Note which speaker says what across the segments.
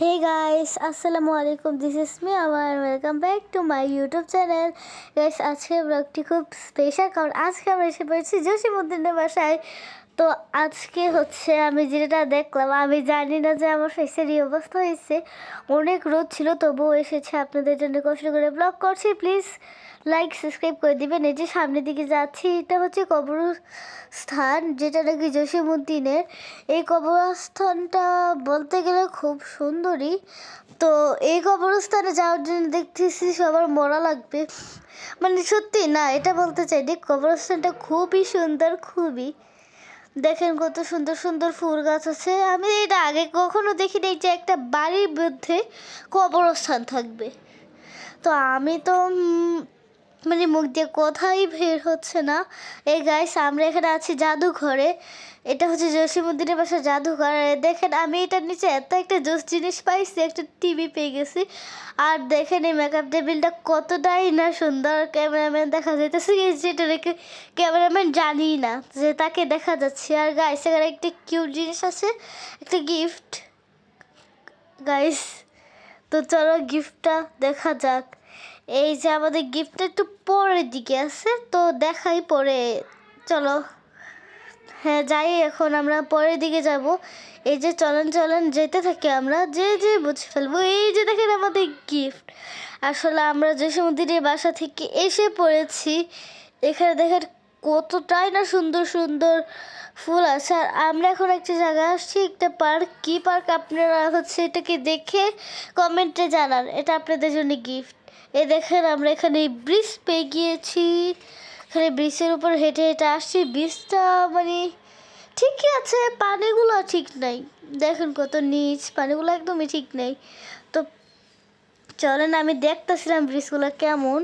Speaker 1: হে guys আসসালামু আলাইকুম this is me আমার welcome back to my YouTube channel guys আজকের ব্লগটি খুব স্পেশাল কারণ আজকে আমরা এসে পড়েছি জসিমুদ্দিনের বাসায়। তো আজকে হচ্ছে আমি যেটা দেখলাম, আমি জানি না যে আমার ফেসের এই অবস্থা হয়েছে। অনেক রোদ ছিল, তবুও এসেছে আপনাদের জন্য কষ্ট করে ব্লগ করছি। প্লিজ লাইক সাবস্ক্রাইব করে দিবেন। এই যে সামনের দিকে যাচ্ছি, এটা হচ্ছে কবরস্থান, যেটা নাকি জসিমুদ্দিনের এই কবরস্থানটা বলতে গেলে খুব সুন্দরই তো এই কবরস্থানে যাওয়ার জন্য দেখতেছি সবার মরা লাগবে। মানে সত্যি না, এটা বলতে চাই চাইনি কবরস্থানটা খুবই সুন্দর, খুবই। দেখেন কত সুন্দর সুন্দর ফুল গাছ আছে। আমি এটা আগে কখনো দেখিনি যে একটা বাড়ির মধ্যে কবরস্থান থাকবে। তো আমি তো মানে মুখ দিয়ে কোথাই বের হচ্ছে না। এই গাইস আমরা এখানে আছি জাদুঘরে। এটা হচ্ছে জসীমুদ্দিনের বাসা জাদুঘর। আর দেখেন, আমি এটার নিচে এত একটা জোস জিনিস পাইছি, একটা টিভি পেয়ে গেছি। আর দেখেন এই মেকআপ টেবিলটা কতটাই না সুন্দর। ক্যামেরাম্যান দেখা যাইতেছে যেটা রেখে ক্যামেরাম্যান জানি না যে তাকে দেখা যাচ্ছে। আর গাইস এখানে একটা কিউট জিনিস আছে, একটা গিফট গাইস তো চলো গিফটটা দেখা যাক। এই যে আমাদের গিফটটা একটু পরের দিকে আছে, তো দেখাই পরে। চলো। হ্যাঁ যাই, এখন আমরা পরের দিকে যাব। এই যে চলন চলন, যেতে থাকি আমরা। যে যে, বুঝে ফেলব। এই যে দেখেন আমাদের গিফট আসলে আমরা যে সমুদ্রের বাসা থেকে এসে পড়েছি, এখানে দেখেন কতটাই না সুন্দর সুন্দর ফুল আছে। আর আমরা এখন একটা জায়গায় আসছি, একটা পার্ক। কী পার্ক আপনারা হচ্ছে এটাকে দেখে কমেন্টে জানান। এটা আপনাদের জন্য গিফট এ দেখেন, আমরা এখানে ব্রিজ পেয়ে গিয়েছি। এখানে ব্রিজের উপর হেঁটে হেঁটে আসছি। ব্রিজটা মানে ঠিকই আছে, পানিগুলো ঠিক নাই। দেখেন কত নিচ, পানিগুলো একদমই ঠিক নেই। তো চলেন, আমি দেখতেছিলাম ব্রিজগুলো কেমন।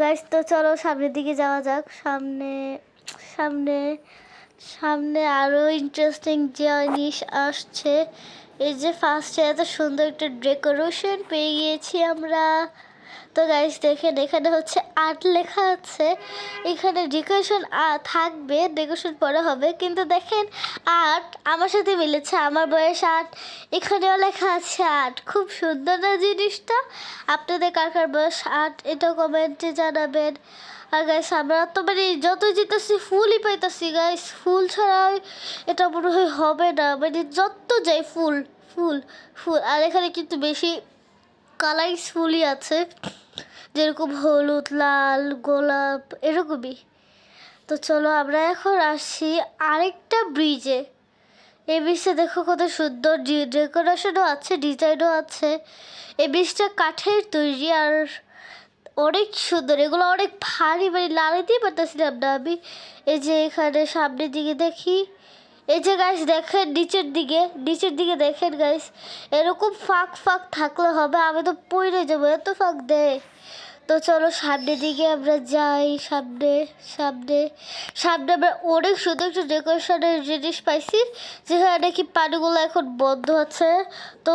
Speaker 1: গাইস তো চলো সামনের দিকে যাওয়া যাক। সামনে সামনে সামনে আরও ইন্টারেস্টিং জিনিস আসছে। এই যে ফার্স্টে এত সুন্দর একটা ডেকোরেশন পেয়ে গিয়েছি আমরা। তো গাইস দেখেন, এখানে হচ্ছে আর্ট লেখা আছে। এখানে ডেকোরেশন থাকবে ডেকোরেশন পরে হবে। কিন্তু দেখেন আর্ট আমার সাথে মিলেছে, আমার বয়স আর্ট এখানেও লেখা আছে আর্ট খুব সুন্দর না জিনিসটা? আপনাদের কার কার বয়স আর্ট এটাও কমেন্টে জানাবেন। গাইস আমরা তো মানে যতই যেতেছি ফুলই পাইতেছি গাইস ফুল ছাড়া এটা মনে হয় হবে না। মানে যত যাই ফুল ফুল ফুল। আর এখানে কিন্তু বেশি কালারিস ফুলই আছে। যেরকম হলুদ, লাল, গোলাপ, এরকমই। তো চলো আমরা এখন আসছি আরেকটা ব্রিজে এই ব্রিজটা দেখো কত সুন্দর ডেকোরেশনও আছে ডিজাইনও আছে। এই ব্রিজটা কাঠের তৈরি আর অনেক সুন্দর, এগুলো অনেক ভারী ভারী লাগাইতেই পারতেছিলাম না আমি। এই যে এখানে সামনের দিকে দেখি। এই যে গাইস দেখেন নিচের দিকে নিচের দিকে দেখেন গাইস এরকম ফাঁক ফাঁক থাকলে হবে, আমি তো পড়ে যাব, এত ফাঁক দেয়। তো চলো সামনের দিকে আমরা যাই, সামনে সামনে। সামনে আমরা অনেক সুন্দর একটা ডেকোরেশনের জিনিস পাইছি, যেখানে নাকি পানিগুলো এখন বন্ধ আছে। তো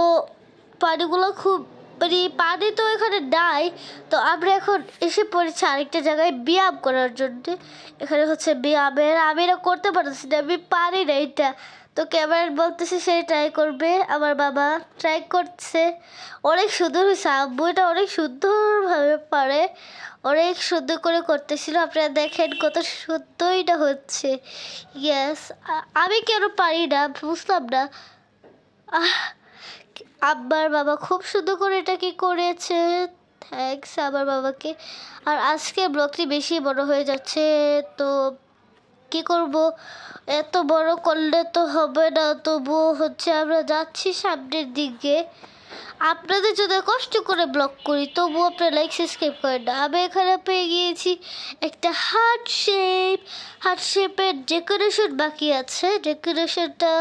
Speaker 1: পানিগুলো খুব মানে পানি তো এখানে নাই, তো আমরা এখন এসে পড়েছি আরেকটা জায়গায় ব্যায়াম করার জন্য। এখানে হচ্ছে ব্যায়ামের, আমি এটা করতে পারতেছি না, আমি পারি না এটা। তো ক্যামেরা বলতেছে সে ট্রাই করবে, আমার বাবা ট্রাই করছে। অনেক সুন্দর হয়েছে আব্বু এটা অনেক সুন্দরভাবে পারে। অনেক সুন্দর করে করতেছিল, আপনারা দেখেন কত সুন্দর এটা হচ্ছে। ইয়েস আমি কেন পারি না, বুঝলাম না। আহ আব্বার বাবা খুব সুন্দর করে এটাকে করেছে? থ্যাংকস আমার বাবাকে। আর আজকে ব্লগটি বেশি বড় হয়ে যাচ্ছে, তো কি করব? এত বড় করলে তো হবে না, তবুও হচ্ছে আমরা যাচ্ছি সামনের দিকে। আপনাদের যদি কষ্ট করে ব্লগ করি, তবুও আপনারা লাইক সাবস্ক্রাইব করেন না। আমি এখানে পেয়ে গিয়েছি একটা হার্ট শেপ হার্ট শেপের ডেকোরেশন বাকি আছে। ডেকোরেশনটা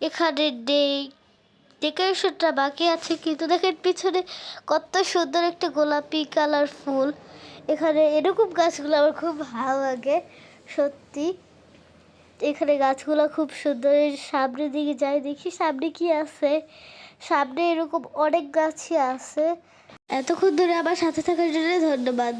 Speaker 1: এখানে নেই। ডেকোরেশনটা বাকি আছে, কিন্তু দেখেন পিছনে কত সুন্দর একটা গোলাপি কালার ফুল এখানে এরকম গাছগুলো আমার খুব ভালো লাগে, সত্যি। এখানে গাছগুলো খুব সুন্দর সামনের দিকে যাই দেখি সামনে কি আছে। সামনে এরকম অনেক গাছই আছে। এতক্ষণ ধরে আমার সাথে থাকার জন্য ধন্যবাদ।